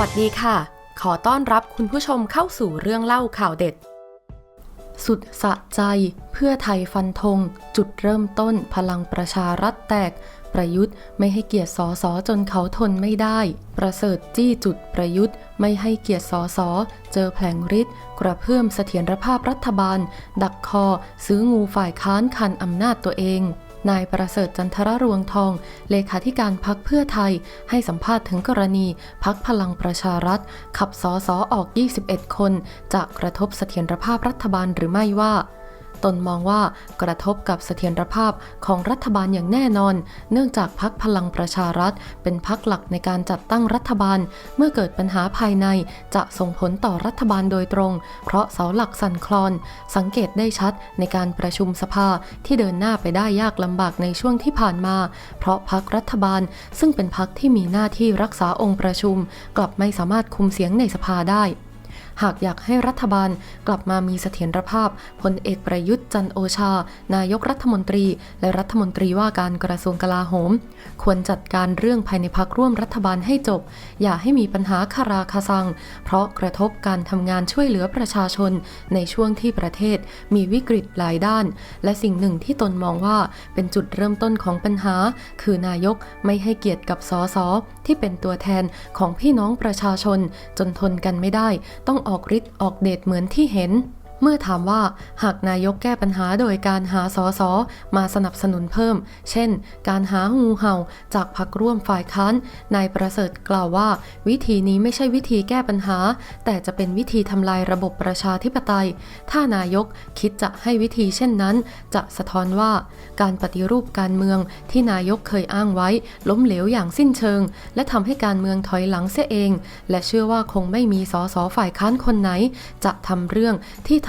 วัสดีค่ะ ขอต้อนรับคุณผู้ชมเข้าสู่เรื่องเล่าข่าวเด็ด สุดสะใจเพื่อไทยฟันธง จุดเริ่มต้นพลังประชารัฐแตก ประยุทธ์ไม่ให้เกียรติสอสอจนเขาทนไม่ได้ ประเสริฐจี้จุดประยุทธ์ ไม่ให้เกียรติสอสอเจอแผลงฤทธิ์กระเพื่อมเสถียรภาพรัฐบาล ดักคอ ซื้องูฝ่ายค้านคันอำนาจตัวเอง นายประเสริฐจันทรรวงทอง เลขาธิการพักเพื่อไทย ให้สัมภาษณ์ถึงกรณีพักพลังประชารัฐ ขับสอสอออก 21 คน จะกระทบเสถียรภาพรัฐบาลหรือไม่ว่า ตนมองว่ากระทบกับเสถียรภาพของรัฐบาลอย่างแน่นอน เนื่องจากพักพลังประชารัฐ เป็นพักหลักในการจัดตั้งรัฐบาล เมื่อเกิดปัญหาภายในจะส่งผลต่อรัฐบาลโดยตรง เพราะเสาหลักสั่นคลอน สังเกตได้ชัดในการประชุมสภาที่เดินหน้าไปได้ยากลำบากในช่วงที่ผ่านมา เพราะพักรัฐบาลซึ่งเป็นพักที่มีหน้าที่รักษาองค์ประชุม กลับไม่สามารถคุมเสียงในสภาได้ หากอยากให้รัฐบาลกลับมามีเสถียรภาพพลเอกประยุทธ์จันโอชา นายกรัฐมนตรี และรัฐมนตรีว่าการกระทรวงกลาโหม ควรจัดการเรื่องภายในพักร่วมรัฐบาลให้จบ อย่าให้มีปัญหาคาราคาซัง เพราะกระทบการทำงานช่วยเหลือประชาชน ในช่วงที่ประเทศมีวิกฤตหลายด้าน และสิ่งหนึ่งที่ตนมองว่าเป็นจุดเริ่มต้นของปัญหา คือนายกไม่ให้เกียรติกับสสที่เป็นตัวแทนของพี่น้องประชาชน จนทนกันไม่ได้ต้องออกอกฤทธิ์ออกเดชเหมือนที่เห็น เมื่อถามว่าหากนายกแก้ปัญหาโดยการหาสอสอมาสนับสนุนเพิ่ม เช่น การหางูเห่าจากพักร่วมฝ่ายค้านนายประเสริฐกล่าวว่า วิธีนี้ไม่ใช่วิธีแก้ปัญหา แต่จะเป็นวิธีทำลายระบบประชาธิปไตย ถ้านายกคิดจะให้วิธีเช่นนั้น จะสะท้อนว่า การปฏิรูปการเมืองที่นายกเคยอ้างไว้ ล้มเหลวอย่างสิ้นเชิง และทำให้การเมืองถอยหลังเสียเอง และเชื่อว่าคงไม่มีสสฝ่ายค้านคนไหน จะทำเรื่องที่ท